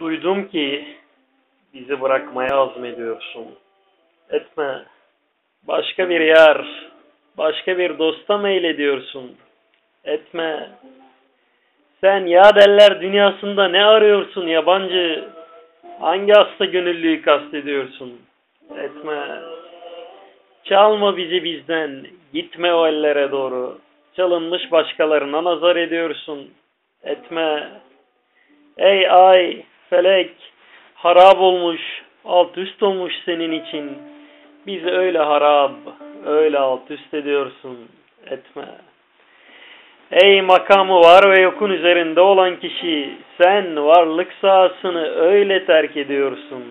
Duydum ki bizi bırakmaya azmediyorsun. Etme. Başka bir yar, başka bir dosta meylediyorsun. Etme. Sen yadeller dünyasında ne arıyorsun yabancı? Hangi hasta gönüllüyü kastediyorsun? Etme. Çalma bizi bizden, gitme o ellere doğru. Çalınmış başkalarına nazar ediyorsun. Etme. Ey ay, felek, harap olmuş, alt üst olmuş senin için. Biz öyle harap, öyle alt üst ediyorsun. Etme. Ey makamı var ve yokun üzerinde olan kişi, sen varlık sahasını öyle terk ediyorsun.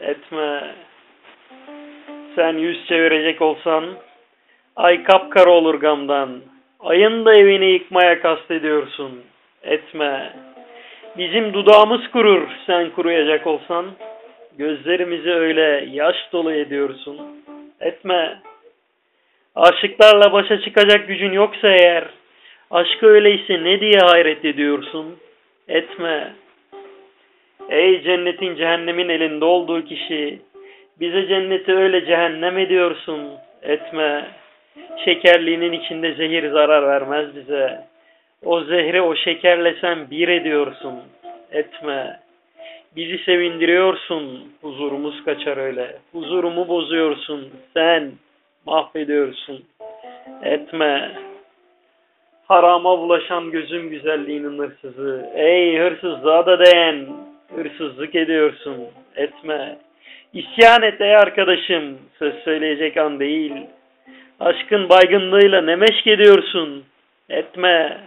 Etme. Sen yüz çevirecek olsan, ay kapkara olur gamdan. Ayın da evini yıkmaya kastediyorsun. Etme. Bizim dudağımız kurur sen kuruyacak olsan. Gözlerimizi öyle yaş dolu ediyorsun. Etme. Aşıklarla başa çıkacak gücün yoksa eğer, aşkı öyleyse ne diye hayret ediyorsun? Etme. Ey cennetin cehennemin elinde olduğu kişi, bize cenneti öyle cehennem ediyorsun. Etme. Şekerliğinin içinde zehir zarar vermez bize. O zehri o şekerle sen bir ediyorsun. Etme. Bizi sevindiriyorsun. Huzurumuz kaçar öyle. Huzurumu bozuyorsun. Sen mahvediyorsun. Etme. Harama bulaşan gözüm güzelliğinin hırsızı. Ey hırsızlığa da değen. Hırsızlık ediyorsun. Etme. İsyan et ey arkadaşım. Söz söyleyecek an değil. Aşkın baygınlığıyla ne meşk ediyorsun? Etme.